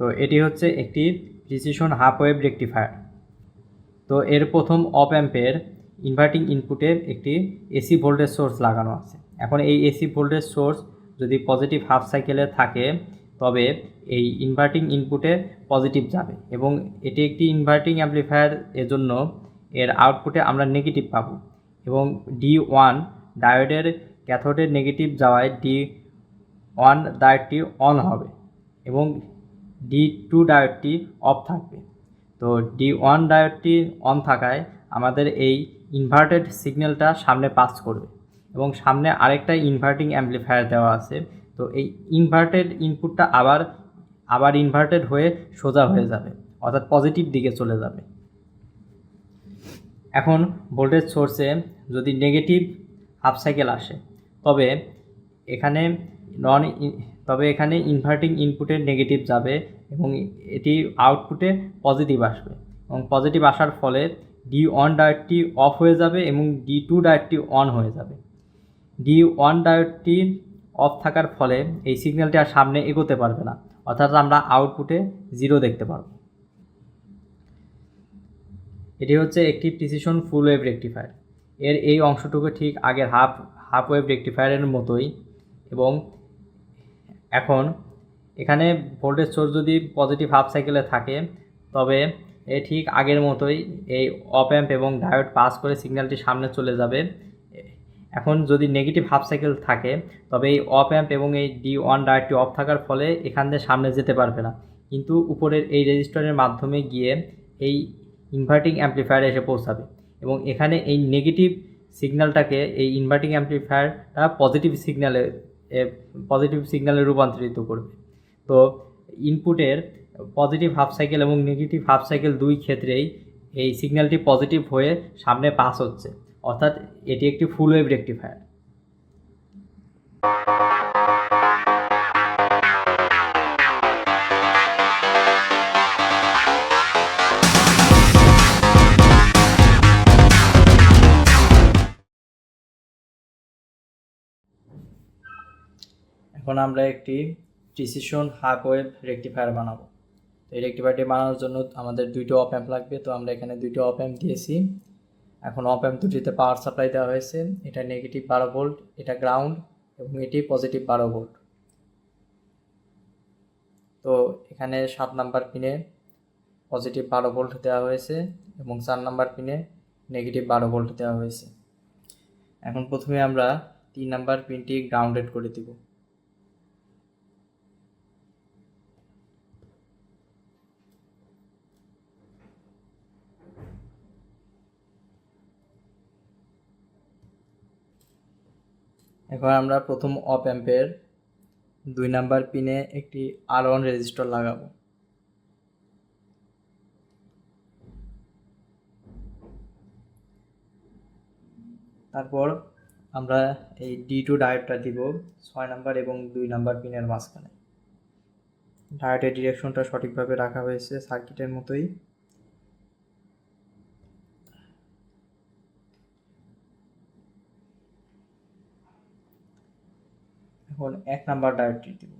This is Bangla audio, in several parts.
তো এটি হচ্ছে একটি প্রিসিশন হাফ ওয়েভ রেকটিফায়ার তো এর প্রথম অপ অ্যাম্পের ইনভার্টিং ইনপুটে একটি এসি ভোল্টেজ সোর্স লাগানো আছে। এখন এই এসি ভোল্টেজ সোর্স যদি পজিটিভ হাফ সাইকেলে থাকে, তবে এই ইনভার্টিং ইনপুটে পজিটিভ যাবে এবং এটি একটি ইনভার্টিং অ্যাম্পলিফায়ার এজন্য এর আউটপুটে আমরা নেগেটিভ পাবো এবং ডি ওয়ান ডায়োডের ক্যাথোডের নেগেটিভ যাওয়ায় ডি ওয়ান ডায়োডটি অন হবে এবং ডি টু ডায়োডটি অফ থাকবে। তো ডি ওয়ান ডায়োডটি অন থাকায় আমাদের এই ইনভার্টেড সিগন্যালটা সামনে পাস করবে এবং সামনে আরেকটা ইনভার্টিং অ্যাম্পলিফায়ার দেওয়া আছে। তো এই ইনভার্টেড ইনপুটটা আবার আবার ইনভার্টেড হয়ে সোজা হয়ে যাবে, অর্থাৎ পজিটিভ দিকে চলে যাবে। এখন ভোল্টেজ সোর্সে যদি নেগেটিভ হাফ সাইকেল আসে, তবে এখানে নন তবে এখানে ইনভার্টিং ইনপুটে নেগেটিভ যাবে এবং এটি আউটপুটে পজিটিভ আসবে। এবং পজিটিভ আসার ফলে ডি ওয়ান ডায়োডটি অফ হয়ে যাবে এবং ডি টু ডায়োডটি অন হয়ে যাবে। ডি ওয়ান ডায়োডটি অফ থাকার ফলে এই সিগন্যালটি আর সামনে এগোতে পারবে না। অর্থাৎ আমরা আউটপুটে জিরো দেখতে পারব। এটি হচ্ছে একটি প্রিসিশন ফুল ওয়েভ রেকটিফায়ার এর এই অংশটুকু ঠিক আগের হাফ হাফ ওয়েভ রেকটিফায়ারের মতোই এবং এখন এখানে ভোল্টেজ সোর্স যদি পজিটিভ হাফ সাইকেলে থাকে, তবে এ ঠিক আগের মতোই এই অপ এবং ডায়োড পাস করে সিগন্যালটি সামনে চলে যাবে। এখন যদি নেগেটিভ হাফ সাইকেল থাকে, তবে এই অপ অ্যাম্প এবং এই ডি ওয়ান ডায়োডটি অফ থাকার ফলে এখান দিয়ে সামনে যেতে পারবে না। কিন্তু উপরের এই রেজিস্টারের মাধ্যমে গিয়ে এই ইনভার্টিং অ্যাম্পলিফায়ারে এসে পৌঁছাবে এবং এখানে এই নেগেটিভ সিগন্যালটাকে এই ইনভার্টিং অ্যাম্পলিফায়ারটা পজিটিভ সিগন্যালে পজিটিভ সিগন্যালে রূপান্তরিত করবে। তো ইনপুটের পজিটিভ হাফ সাইকেল এবং নেগেটিভ হাফ সাইকেল দুই ক্ষেত্রেই এই সিগন্যালটি পজিটিভ হয়ে সামনে পাস হচ্ছে। অর্থাৎ এটি একটি ফুল ওয়েভ রেকটিফায়ার এখন আমরা একটি প্রিসিশন হাফ ওয়েভ রেকটিফায়ার বানাবো। তো এই রেকটিফায়ারটি বানানোর জন্য আমাদের দুইটো অপ অ্যাম্প লাগবে। তো আমরা এখানে দুইটো অপ অ্যাম্প দিয়েছি। এখন অপ অ্যাম্প দুটিতে পাওয়ার সাপ্লাই দেওয়া হয়েছে। এটা নেগেটিভ বারো ভোল্ট এটা গ্রাউন্ড এবং এটি পজিটিভ বারো ভোল্ট তো এখানে সাত নাম্বার পিনে পজিটিভ বারো ভোল্ট দেওয়া হয়েছে এবং চার নাম্বার পিনে নেগেটিভ বারো ভোল্ট দেওয়া হয়েছে। এখন প্রথমে আমরা তিন নাম্বার পিনটি গ্রাউন্ডেড করে দিব। এখন আমরা প্রথম অপ অ্যাম্পের দুই নাম্বার পিনে একটি আর ওয়ান রেজিস্টার লাগাবো। তারপর আমরা এই ডি টু ডায়োডটা দিব ছয় নাম্বার এবং দুই নাম্বার পিনের মাঝখানে। ডায়োডের ডিরেকশনটা সঠিকভাবে রাখা হয়েছে সার্কিটের মতোই। এখন এক নাম্বার ডায়োডটি দিব।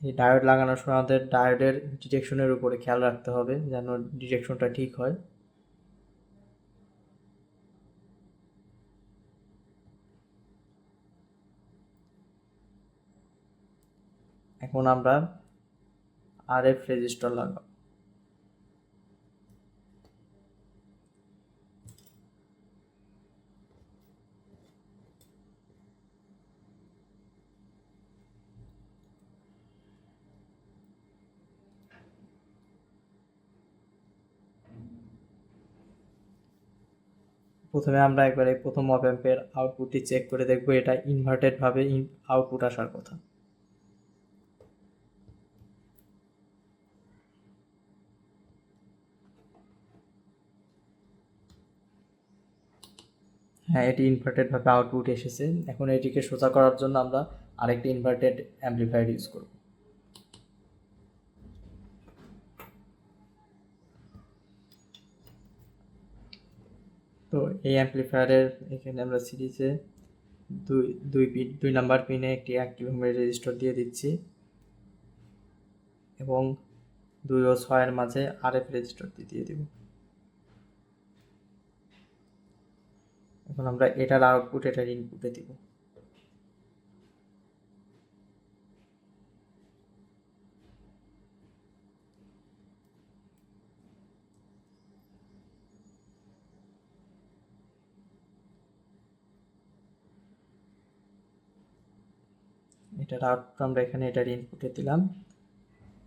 এই ডায়োড লাগানোর সময় আমাদের ডায়োডের ডিটেকশনের উপরে খেয়াল রাখতে হবে যেন ডিটেকশনটা ঠিক হয়। এখন আমরা আর এফ রেজিস্টার লাগাবো। প্রথমে আমরা একবার এই প্রথম অপ আউটপুটটি চেক করে দেখব, এটা ইনভার্টেডভাবে আউটপুট আসার কথা। হ্যাঁ এটি ইনভার্টেডভাবে আউটপুট এসেছে। এখন এটিকে সোজা করার জন্য আমরা আরেকটি ইনভার্টেড অ্যাম্পলিফায়ার ইউজ করব। তো এই অ্যাম্পলিফায়ারের এখানে আমরা সিরিজে দুই দুই পিন দুই নাম্বার পিনে একটি অ্যাক্টিভ হোম রেজিস্টার দিয়ে দিচ্ছি। এবং দুই ও ছয়ের মাঝে আর এফ রেজিস্টার দিয়ে দেব। এখন আমরা এটার আউটপুট এটার ইনপুটে দিব। এটার আউটপুট আমরা এখানে এটার ইনপুটে দিলাম।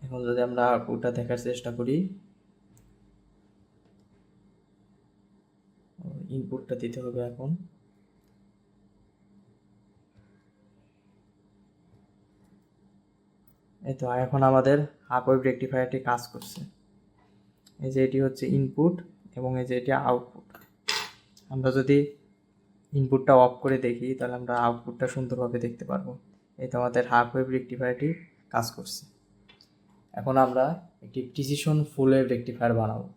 এখন যদি আমরা আউটপুটটা দেখার চেষ্টা করি ইনপুটটা দিতে হবে এখন। এই তো, এখন আমাদের হাফ ওয়েভ রেকটিফায়ারটি কাজ করছে। এই যে এটি হচ্ছে ইনপুট এবং এই যে এটি আউটপুট আমরা যদি ইনপুটটা অফ করে দেখি, তাহলে আমরা আউটপুটটা সুন্দরভাবে দেখতে পারব। এই আমাদের হাফ ওয়েভ রেকটিফায়ারটি কাজ করছে। এখন আমরা একটি প্রিসিশন ফুল ওয়েভ রেকটিফায়ার বানাবো।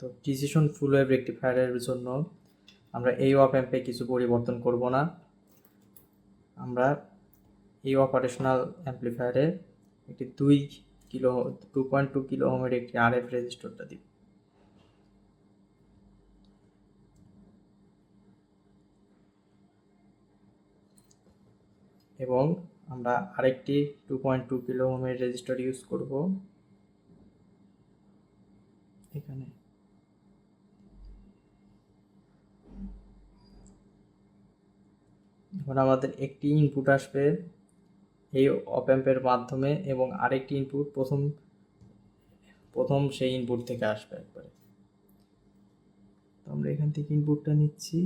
তো প্রিসিশন ফুল ওয়েভ রেকটিফায়ারের জন্য আমরা এই অপ অ্যাম্পে কিছু পরিবর্তন করব না। আমরা এই অপারেশনাল অ্যাম্প্লিফায়ারে একটি দুই kilo two point two kilo ওমের একটি আরএফ রেজিস্টারটা দিব। এবং আমরা আরেকটি টু পয়েন্ট টু কিলো ওমের রেজিস্টার ইউজ করব। এখানে। এখন আমাদের একটি ইনপুট আসবে এই অপ্যাম্পের মাধ্যমে এবং আরেকটি ইনপুট প্রথম প্রথম সেই ইনপুট থেকে আসবে একবারে। তো আমরা এখান থেকে ইনপুটটা নিচ্ছি।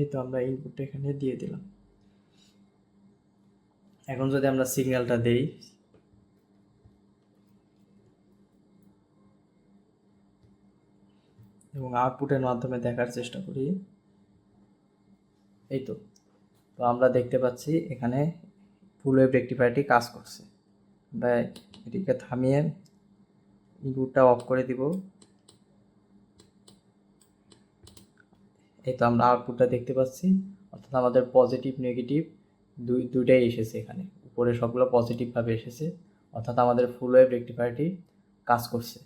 এই তো আমরা ইনপুটটা এখানে দিয়ে দিলাম। এখন যদি আমরা সিগন্যালটা দেই, এবং আউটপুটের মাধ্যমে দেখার চেষ্টা করি, এই তো। তো আমরা দেখতে পাচ্ছি এখানে ফুল ওয়েভ রেক্টিফায়ারটি কাজ করছে। আমরা এটিকে থামিয়ে ইনপুটটা অফ করে দিব। এই তো আমরা আউটপুটটা দেখতে পাচ্ছি। অর্থাৎ আমাদের পজিটিভ নেগেটিভ দুই দুটাই এসেছে এখানে। উপরে সবগুলো পজিটিভভাবে এসেছে। অর্থাৎ আমাদের ফুল ওয়েভ রেক্টিফায়ারটি কাজ করছে।